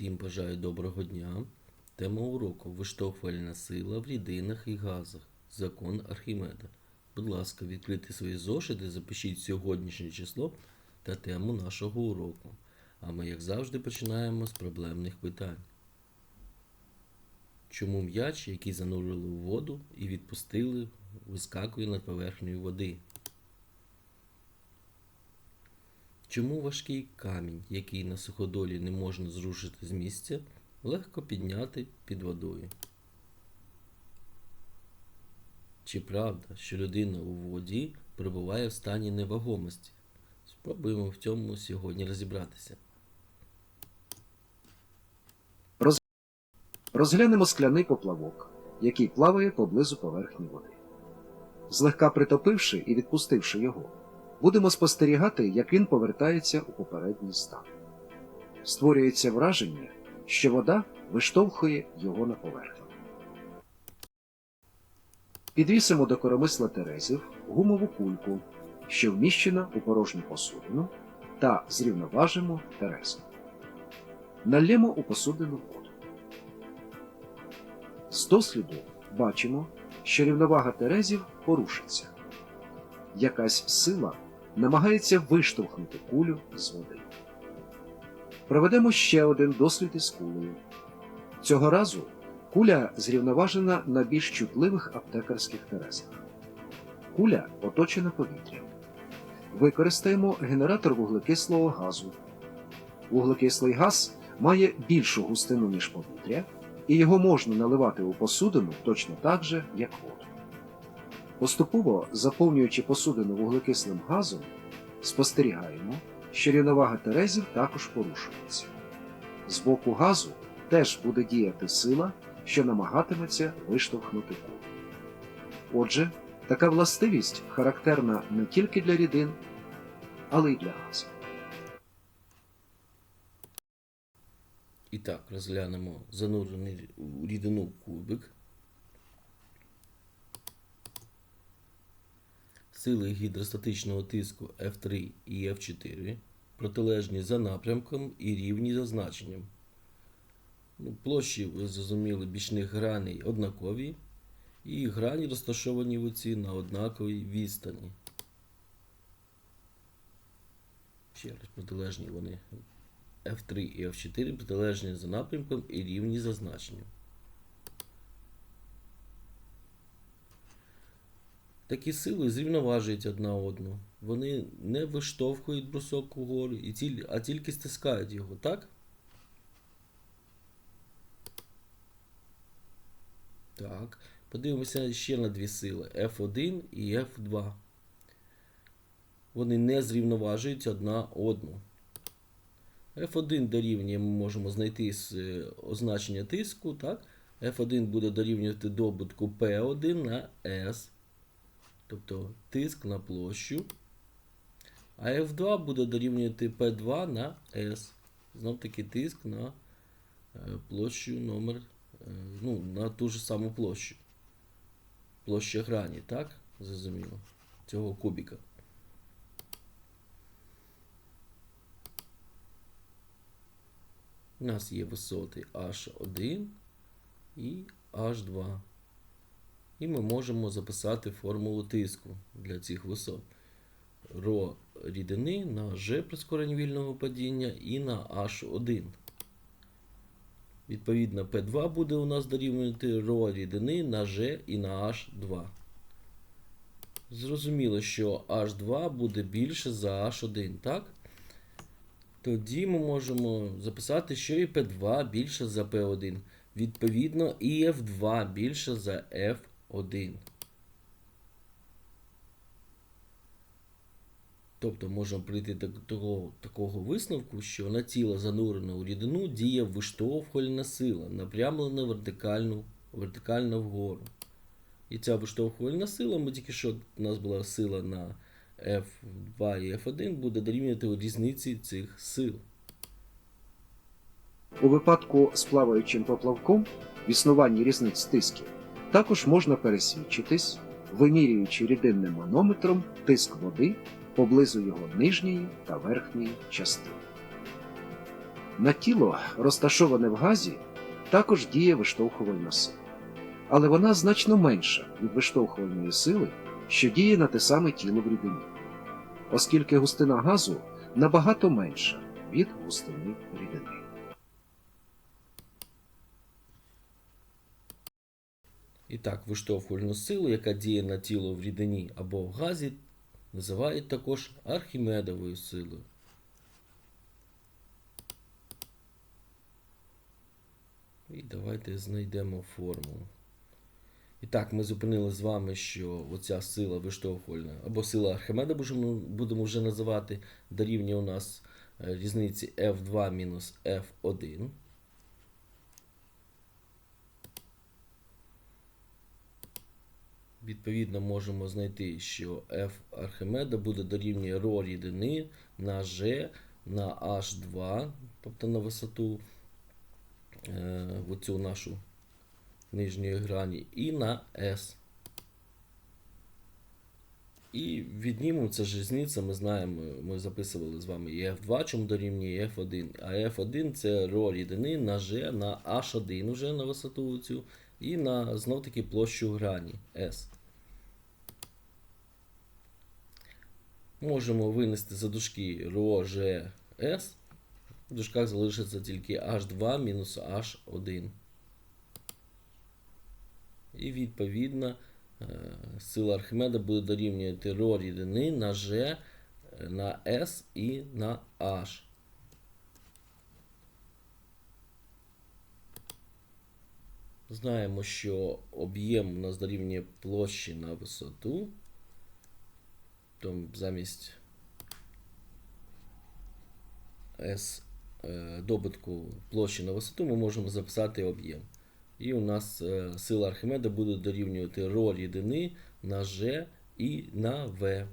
Всім бажаю доброго дня. Тема уроку виштовхувальна сила в рідинах і газах. Закон Архімеда. Будь ласка, відкрийте свої зошити, запишіть сьогоднішнє число та тему нашого уроку. А ми, як завжди, починаємо з проблемних питань. Чому м'яч, який занурили у воду і відпустили, вискакує над поверхнею води? Чому важкий камінь, який на суходолі не можна зрушити з місця, легко підняти під водою? Чи правда, що людина у воді перебуває в стані невагомості? Спробуємо в цьому сьогодні розібратися. Розглянемо скляний поплавок, який плаває поблизу поверхні води. Злегка притопивши і відпустивши його, будемо спостерігати, як він повертається у попередній стан. Створюється враження, що вода виштовхує його на поверхню. Підвісимо до коромисла терезів гумову кульку, що вміщена у порожню посудину, та зрівноважимо терези. Налємо у посудину воду. З досліду бачимо, що рівновага терезів порушиться. Якась сила намагається виштовхнути кулю з води. Проведемо ще один дослід із кулею. Цього разу куля зрівноважена на більш чутливих аптекарських терезах. Куля оточена повітрям. Використаємо генератор вуглекислого газу. Вуглекислий газ має більшу густину, ніж повітря, і його можна наливати у посудину точно так же, як воду. Поступово заповнюючи посудину вуглекислим газом, спостерігаємо, що рівновага терезів також порушується. З боку газу теж буде діяти сила, що намагатиметься виштовхнути кулю. Отже, така властивість характерна не тільки для рідин, але й для газу. І так, розглянемо занурений у рідину кубик. Сили гідростатичного тиску F3 і F4 протилежні за напрямком і рівні за значенням. Ну, площі, ви зрозуміли, бічних граней однакові, і грані розташовані в оці на однаковій відстані. Ще раз протилежні вони F3 і F4 протилежні за напрямком і рівні за значенням. Такі сили зрівноважують одна одну. Вони не виштовхують брусок угору, а тільки стискають його, так? Так. Подивимося ще на дві сили F1 і F2. Вони не зрівноважують одна одну. F1 дорівнює ми можемо знайти з е, означення тиску. так? F1 буде дорівнювати добутку P1 на S, тобто тиск на площу. А F2 буде дорівнювати P2 на S. Знов таки тиск на е, площу номер, е, ну, на ту ж саму площу. Площа грані, так? Зрозуміло. Цього кубіка. У нас є висоти H1 і H2. І ми можемо записати формулу тиску для цих висот. Ро рідини на G прискорення вільного падіння і на H1. Відповідно, P2 буде у нас дорівнювати ро рідини на G і на H2. Зрозуміло, що H2 буде більше за H1, так? Тоді ми можемо записати, що і P2 більше за P1. Відповідно, і F2 більше за F1. Тобто можемо прийти до того, такого висновку, що на тіло занурене у рідину діє виштовхувальна сила, напрямлена вертикально, вертикально вгору. І ця виштовхувальна сила, ми тільки що у нас була сила на F2 і F1, буде дорівнювати різниці цих сил. У випадку з плаваючим поплавком в існуванні різниць тисків також можна пересвідчитись, вимірюючи рідинним манометром тиск води поблизу його нижньої та верхньої частини. На тіло, розташоване в газі, також діє виштовхувальна сила. Але вона значно менша від виштовхувальної сили, що діє на те саме тіло в рідині, оскільки густина газу набагато менша від густини рідини. І так, виштовхувальну силу, яка діє на тіло в рідині або в газі, називають також архімедовою силою. І давайте знайдемо формулу. І так, ми зупинили з вами, що оця сила виштовхувальна, або сила Архимеда будемо, вже називати, дорівнює у нас е, різниці F2 мінус F1. Відповідно, можемо знайти, що F Архимеда буде дорівнює ρ рідини на G на H2, тобто на висоту е, в оцю нашу нижньої грані, і на S. І віднімемо це ж різниця, ми знаємо, ми записували з вами і F2, чому дорівнює F1. А F1 це ρ рідини на G на H1 уже на висоту цю, і на знов таки площу грані S. Можемо винести за дужки S. В дужках залишиться тільки H2 мінус H1. І відповідно е, сила Архимеда буде дорівнювати ρ рідини на G, е, на S і на H. Знаємо, що об'єм у нас дорівнює площі на висоту. Тому замість S е, добутку площі на висоту ми можемо записати об'єм. І у нас е, сила Архимеда буде дорівнювати ρ рідини на G і на V.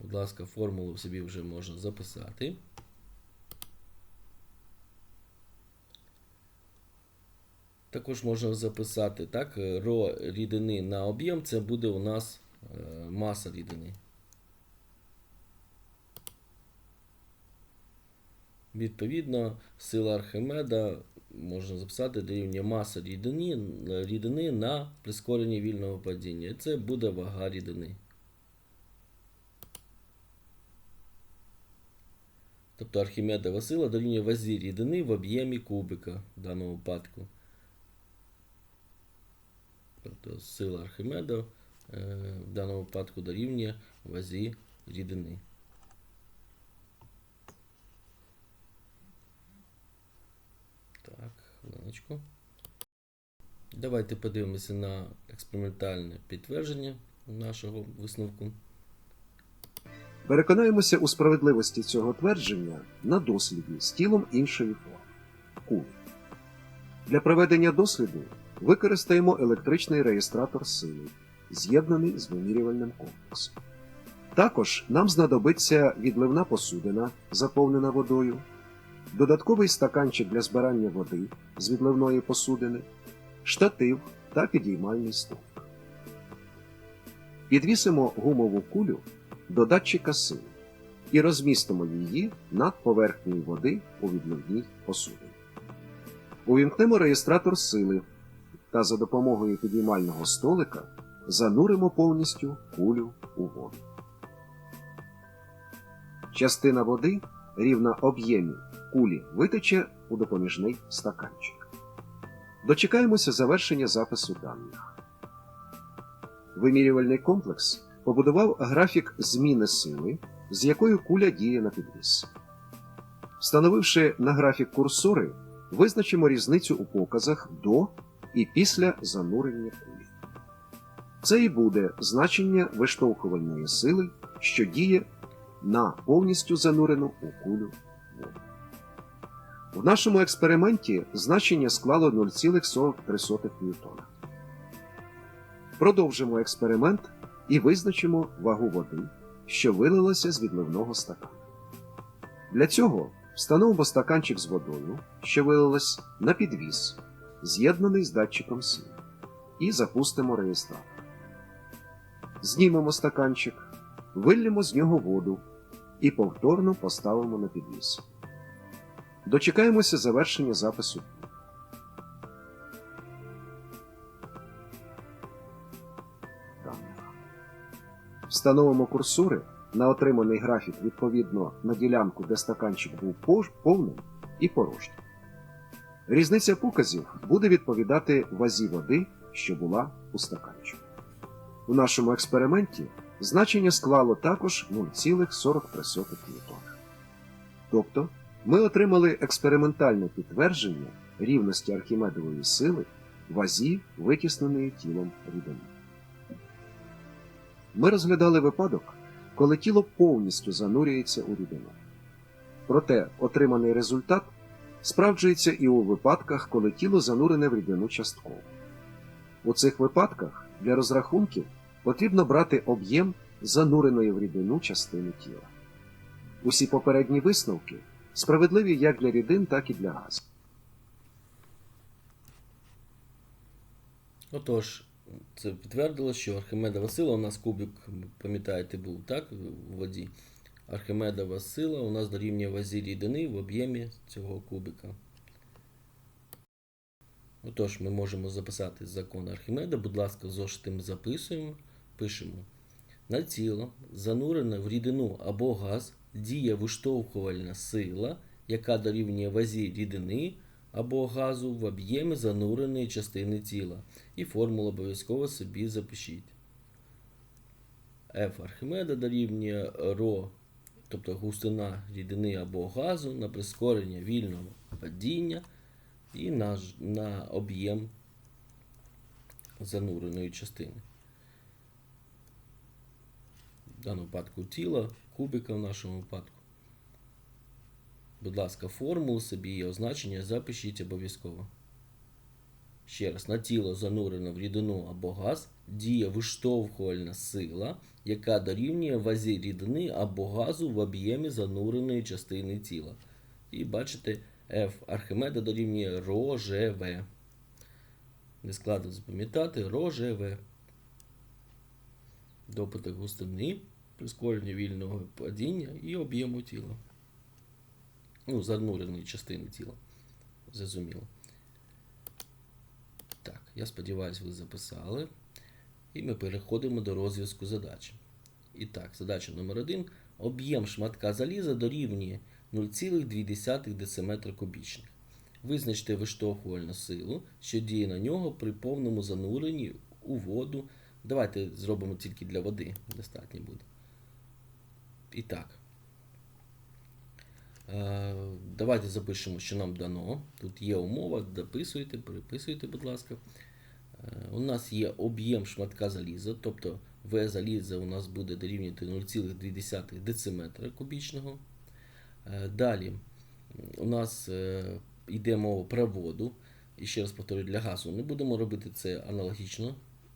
Будь ласка, формулу собі вже можна записати. Також можна записати так, е, ρ рідини на об'єм, це буде у нас е, маса рідини. Відповідно, сила Архимеда можна записати дорівнює маса рідини, рідини на прискоренні вільного падіння. Це буде вага рідини. Тобто Архімедова сила дорівнює вазі рідини в об'ємі кубика в даному випадку. Тобто сила Архимеда е, в даному випадку дорівнює вазі рідини. Так, хвилиночку. Давайте подивимося на експериментальне підтвердження нашого висновку. Переконаємося у справедливості цього твердження на досліді з тілом іншої форми. Для проведення досліду використаємо електричний реєстратор сили, з'єднаний з вимірювальним комплексом. Також нам знадобиться відливна посудина, заповнена водою, додатковий стаканчик для збирання води з відливної посудини, штатив та підіймальний стовп. Підвісимо гумову кулю до датчика сили і розмістимо її над поверхнею води у відливній посудині. Увімкнемо реєстратор сили та за допомогою підіймального столика зануримо повністю кулю у воду. Частина води рівна об'ємі кулі витече у допоміжний стаканчик. Дочекаємося завершення запису даних. Вимірювальний комплекс побудував графік зміни сили, з якою куля діє на підвіс. Встановивши на графік курсори, визначимо різницю у показах до і після занурення кулі. Це і буде значення виштовхувальної сили, що діє на повністю занурену у кулю воду. В нашому експерименті значення склало 0,43 ньютона. Продовжимо експеримент і визначимо вагу води, що вилилася з відливного стакана. Для цього встановимо стаканчик з водою, що вилилась на підвіс, з'єднаний з датчиком сили, і запустимо реєстратор. Знімемо стаканчик, виллємо з нього воду і повторно поставимо на підвіс. Дочекаємося завершення запису. Встановимо курсори на отриманий графік відповідно на ділянку, де стаканчик був повним і порожнім. Різниця показів буде відповідати вазі води, що була у стаканчику. У нашому експерименті значення склало також 0,43 ньютона. Тобто ми отримали експериментальне підтвердження рівності Архімедової сили вазі, витісненої тілом рідини. Ми розглядали випадок, коли тіло повністю занурюється у рідину. Проте отриманий результат справджується і у випадках, коли тіло занурене в рідину частково. У цих випадках для розрахунків потрібно брати об'єм зануреної в рідину частини тіла. Усі попередні висновки справедливі як для рідин, так і для газів. Отож, це підтвердило, що Архимедова сила у нас кубик, пам'ятаєте, був так в воді. Архимедова сила у нас дорівнює вазі рідини в об'ємі цього кубика. Отож, ми можемо записати закон Архимеда. Будь ласка, в зошити записуємо, пишемо. На тіло, занурене в рідину або газ, діє виштовхувальна сила, яка дорівнює вазі рідини або газу в об'ємі зануреної частини тіла. І формулу обов'язково собі запишіть. F Архимеда дорівнює ρ, тобто густина рідини або газу на прискорення вільного падіння і на, на об'єм зануреної частини. В даному випадку тіла, кубика в нашому випадку. Будь ласка, формулу собі і означення запишіть обов'язково. Ще раз, на тіло занурене в рідину або газ діє виштовхувальна сила, яка дорівнює вазі рідини або газу в об'ємі зануреної частини тіла. І бачите, F Архимеда дорівнює ρ Ж, В. Не складно запам'ятати ρ Ж, В. Допиток густини, прискорення вільного падіння і об'єму тіла. Ну, зануреної частини тіла. Зрозуміло. Я сподіваюся, ви записали. І ми переходимо до розв'язку задачі. І так, задача номер 1. Об'єм шматка заліза дорівнює 0,2 дециметра кубічних. Визначте виштовхувальну силу, що діє на нього при повному зануренні у воду. Давайте зробимо тільки для води, достатньо буде. І так. Е, Давайте запишемо, що нам дано. Тут є умова, дописуйте, переписуйте, будь ласка. У нас є об'єм шматка заліза, тобто В заліза у нас буде дорівнювати 0,2 дециметра кубічного. Е, Далі у нас е, йде мова про воду. І ще раз повторюю, для газу не будемо робити це аналогічно,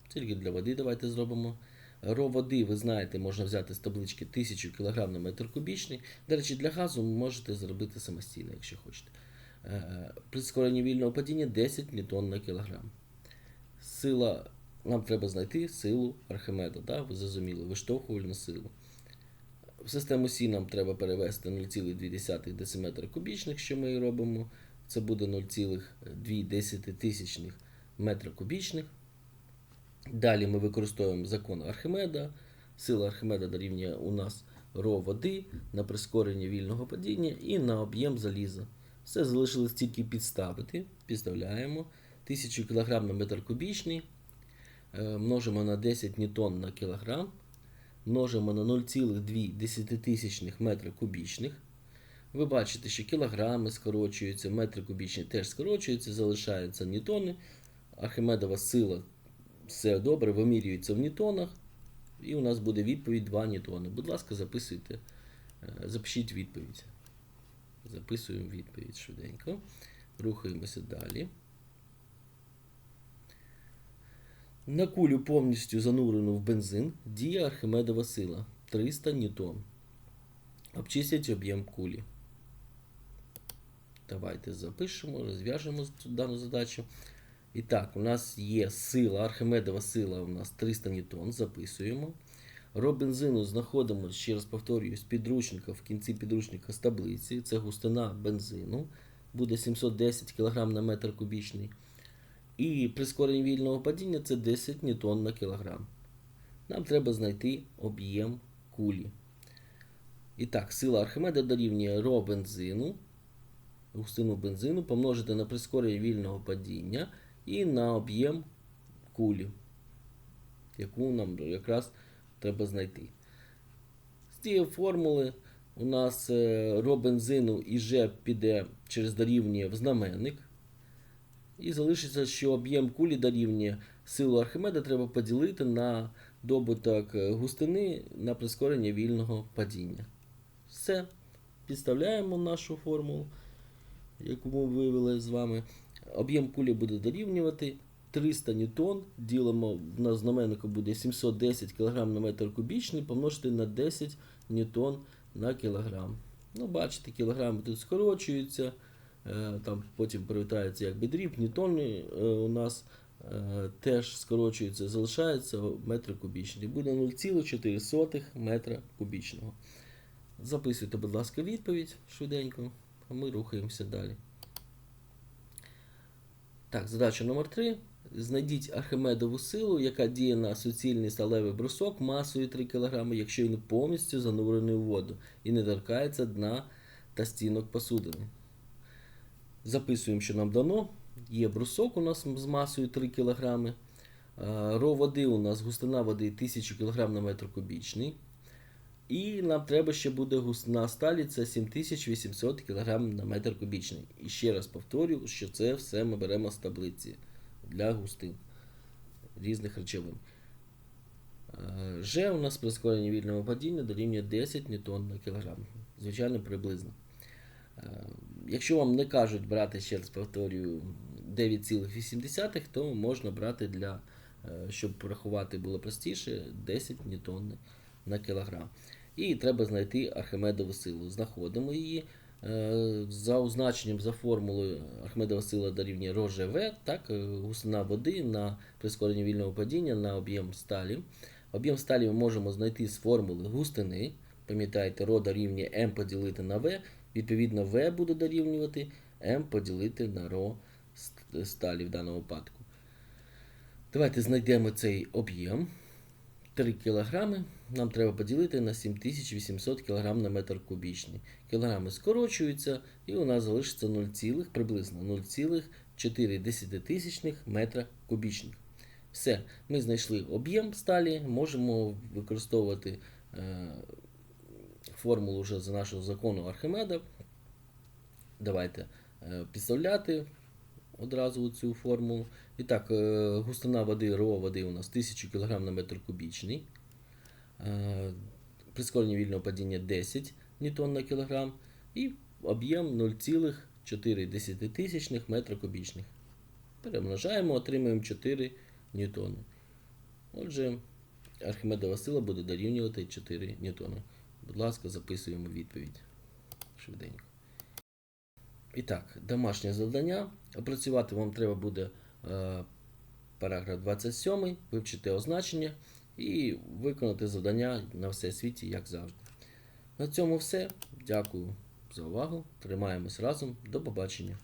тільки для води давайте зробимо. Ро води, ви знаєте, можна взяти з таблички 1000 кг на метр кубічний. До речі, для газу можете зробити самостійно, якщо хочете. Е, При скоренні вільного падіння 10 ньютон на кілограм. Сила, нам треба знайти силу Архимеда, да? ви зрозуміли, виштовхувальну силу. В систему Сі нам треба перевести 0,2 дециметра кубічних, що ми і робимо. Це буде 0,2 метра кубічних. Далі ми використовуємо закон Архимеда. Сила Архимеда дорівнює у нас ρ води на прискорення вільного падіння і на об'єм заліза. Все залишилось тільки підставити. Підставляємо 1000 кг на метр кубічний. е, Множимо на 10 ньютон на кілограм. Множимо на 0,2 метра кубічних. Ви бачите, що кілограми скорочуються, метри кубічні теж скорочуються, залишаються ньютони. Архимедова сила все добре, вимірюється в ньютонах, і у нас буде відповідь 2 ньютони. Будь ласка, записуйте, е, запишіть відповідь. Записуємо відповідь швиденько. Рухаємося далі. На кулю повністю занурену в бензин діє Архимедова сила 300 ньютон. Обчисліть об'єм кулі. Давайте запишемо, розв'яжемо дану задачу. І так, у нас є сила, Архимедова сила у нас 300 ньютон, записуємо. Ро бензину знаходимо, ще раз повторюю, з підручника в кінці підручника з таблиці. Це густина бензину. Буде 710 кг на метр кубічний. І прискорення вільного падіння це 10 ньютон на кілограм. Нам треба знайти об'єм кулі. І так, сила Архимеда дорівнює ро бензину, густину бензину помножити на прискорення вільного падіння і на об'єм кулі, яку нам якраз треба знайти. З цієї формули у нас е, ро бензину і Ж піде через дорівнює в знаменник. І залишиться, що об'єм кулі дорівнює силу Архимеда треба поділити на добуток е, густини на прискорення вільного падіння. Все. Підставляємо нашу формулу, яку ми вивели з вами. Об'єм кулі буде дорівнювати 300 ньютон. Ділимо на знаменнику буде 710 кг на метр кубічний, помножити на 10 ньютон на кілограм. Ну, бачите, кілограми тут скорочуються. Е, Там потім привітається як дріб, ньютони е, у нас е, теж скорочуються, залишається метр кубічний. Буде 0,4 метра кубічного. Записуйте, будь ласка, відповідь швиденько, а ми рухаємося далі. Так, задача номер 3. Знайдіть Архимедову силу, яка діє на суцільний сталевий брусок масою 3 кг, якщо він повністю занурений у воду і не торкається дна та стінок посудини. Записуємо, що нам дано. Є брусок у нас з масою 3 кг. Ро води у нас густина води 1000 кг на метр кубічний. І нам треба ще буде густина сталі, це 7800 кг на метр кубічний. І ще раз повторю, що це все ми беремо з таблиці для густин різних речовин. Е, Ж у нас прискорення вільного падіння дорівнює 10 ньютон на кілограм. Звичайно, приблизно. Якщо вам не кажуть брати, ще раз повторюю, 9,8, то можна брати для, е, щоб порахувати було простіше, 10 ньютон на кілограм. І треба знайти Архимедову силу. Знаходимо її. Е, За означенням, за формулою Архимедова сила дорівнює РОЖВ, так, е, густина води на прискорення вільного падіння на об'єм сталі. Об'єм сталі ми можемо знайти з формули густини. Пам'ятаєте, ро дорівнює М поділити на В. Відповідно, В буде дорівнювати М поділити на ст- сталі в даному випадку. Давайте знайдемо цей об'єм. 3 кг нам треба поділити на 7800 кг на метр кубічний. Кілограми скорочуються, і у нас залишиться 0, приблизно 0,4 метра кубічних. Все, ми знайшли об'єм сталі, можемо використовувати е, формулу вже за нашого закону Архимеда. Давайте е, підставляти одразу цю формулу. І так, е, густина води, ро води у нас 1000 кг на метр кубічний. Е, Прискорення вільного падіння 10 ньютон на кілограм. І об'єм 0,4 метра кубічних. Перемножаємо, отримуємо 4 ньютони. Отже, Архимедова сила буде дорівнювати 4 ньютони. Будь ласка, записуємо відповідь швиденько. І так, домашнє завдання. Опрацювати вам треба буде е, параграф 27, вивчити означення і виконати завдання на все світі, як завжди. На цьому все. Дякую за увагу. Тримаємось разом. До побачення.